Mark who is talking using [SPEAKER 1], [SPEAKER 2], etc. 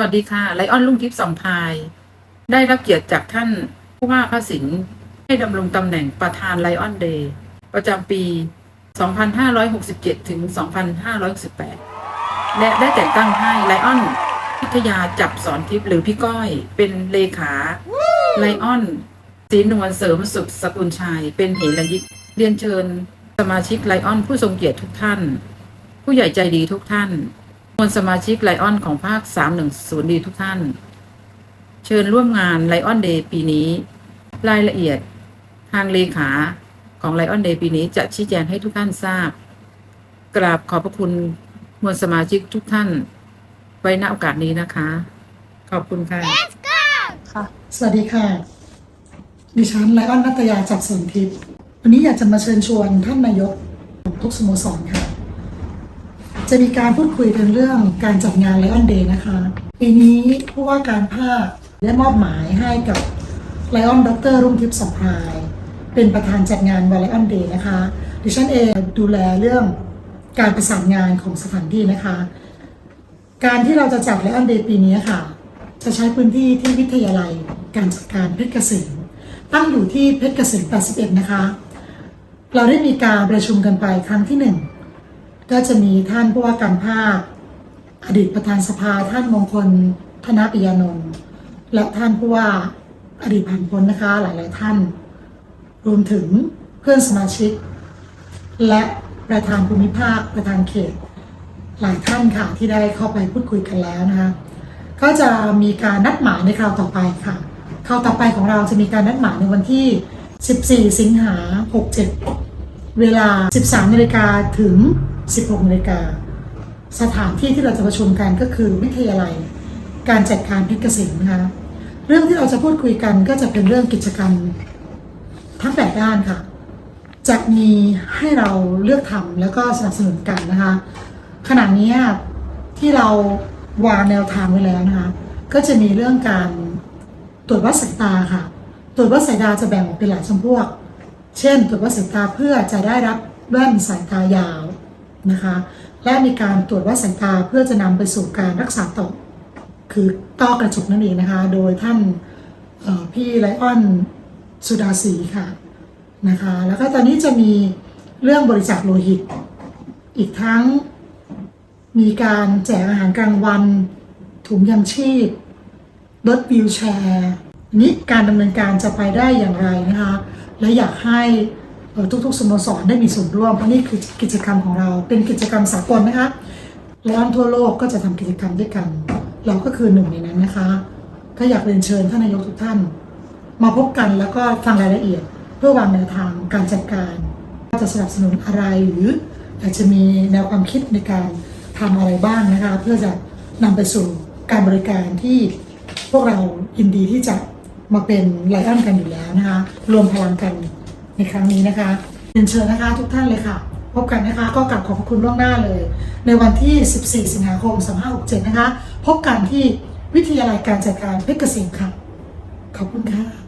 [SPEAKER 1] วัสดีค่ะไลออนลุงทิพย์สองพาย ได้รับเกียรติจากท่านผู้ว่าพระสินให้ดำรงตำแหน่งประธานไลออนเดย์ประจำปี 2567 ถึง 2568 และได้แต่งตั้งให้ไลออนพิทยาจับสอนทิพย์หรือพี่ก้อย เป็นเลขาไลออนศรีนวลเสริมสุขสกุลชัย เป็นเหรยิกเรียนเชิญ สมาชิกไลออนผู้ทรงเกียรติทุกท่าน ผู้ใหญ่ใจดีทุกท่าน มวลสมาชิกไลออนของภาค 310 ดีทุกท่าน เชิญร่วมงานไลออนเดย์ปีนี้ รายละเอียดทางเลขาของไลออนเดย์ปีนี้จะชี้แจงให้ทุกท่านทราบ กราบขอบพระคุณมวลสมาชิกทุกท่าน ไว้ณโอกาสนี้นะคะ ขอบคุณค่ะ
[SPEAKER 2] ค่ะ
[SPEAKER 3] สวัสดีค่ะ ดิฉันไลออนนัตยาจากสวนทิพย์วันนี้อยากจะมาเชิญชวนท่านนายก ทุกสโมสรค่ะ จะมีการพูดคุยกันเรื่องการจัดงานไลออนเดย์นะคะ ปีนี้ผู้ว่าการภาคได้มอบหมายให้กับไลออนดรรุ่งทิพย์สัมพาย เป็นประธานจัดงานวันไลออนเดย์นะคะ ดิฉันเองดูแลเรื่องการประสานงานของสถานที่นะคะ การที่เราจะจัดไลออนเดย์ปีนี้ค่ะ จะใช้พื้นที่ที่วิทยาลัยการจัดการเพชรเกษมตั้งอยู่ที่เพชรเกษม81 นะคะ เราได้มีการประชุมกันไปครั้งที่หนึ่ง ก็จะมีท่านผู้ว่าการภาค อดีตประธานสภาท่านมงคลธนปิยานนท์และท่านผู้ว่าอดีตผ่านพ้นนะคะหลาย ๆ ท่าน รวมถึงเพื่อนสมาชิก และประธานภูมิภาคประธานเขต หลายท่านค่ะที่ได้เข้าไปพูดคุยกันแล้วนะคะก็จะมีการนัดหมายในคราวต่อไปค่ะคราวต่อไปของเราจะมีการนัดหมายในวันที่ 14 สิงหา67 เวลา 13นาฬิกาถึง 16นาฬิกาสถานที่ที่เราจะประชุมกันก็คือวิทยาลัย การจัดการพชรเกษมนะคะเรื่องที่เราจะพูดคุยกันก็จะเป็นเรื่องกิจกรรมทั้งแปดด้านค่ะ จะมีให้เราเลือกทำแล้วก็สนับสนุนกันนะคะขณะนี้ที่เราวางแนวทางไว้แล้วนะคะ ก็จะมีเรื่องการตรวจวัดสายตาค่ะ ตรวจวัดสายตาจะแบ่งออกเป็นหลายจำพวก เช่น ตรวจวัดสายตาเพื่อจะได้รับแว่นสายตายาว นะคะและมีการตรวจวัดสายตาเพื่อจะนำไปสู่การรักษาต่อคือต้อกระจกนั่นเองนะคะ โดยท่านพี่ไลออนสุดาศรีค่ะนะคะแล้วก็ตอนนี้จะมีเรื่องบริจาคโลหิต อีกทั้งมีการแจกอาหารกลางวัน ถุงยังชีพรถวิวแชร์นี้การดำเนินการจะไปได้อย่างไรนะคะ และอยากให้ ทุกๆสโมสรได้มีส่วนร่วมเพราะนี่คือกิจกรรมของเราเป็นกิจกรรมสากลนะคะแล้วทั่วโลกก็จะทำกิจกรรมด้วยกัน เราก็คือหนึ่งในนั้นนะคะ ก็อยากเรียนเชิญท่านนายกทุกท่าน มาพบกันแล้วก็ฟังรายละเอียด เพื่อวางแนวทางการจัดการว่าจะสนับสนุนอะไรหรืออาจจะมีแนวความคิดในการทำอะไรบ้างนะคะ เพื่อจะนำไปสู่การบริการที่พวกเรายินดีที่จะมาเป็นไลออนกันอยู่แล้วนะคะ รวมพลังกัน ในครั้งนี้นะคะเรียนเชิญนะคะทุกท่านเลยค่ะ พบกันนะคะก็กลับขอบพระคุณล่วงหน้าเลย ในวันที่ 14 สิงหาคม 2567 นะคะ พบกันที่วิทยาลัยการจัดการเพชรเกษมค่ะ ขอบคุณค่ะ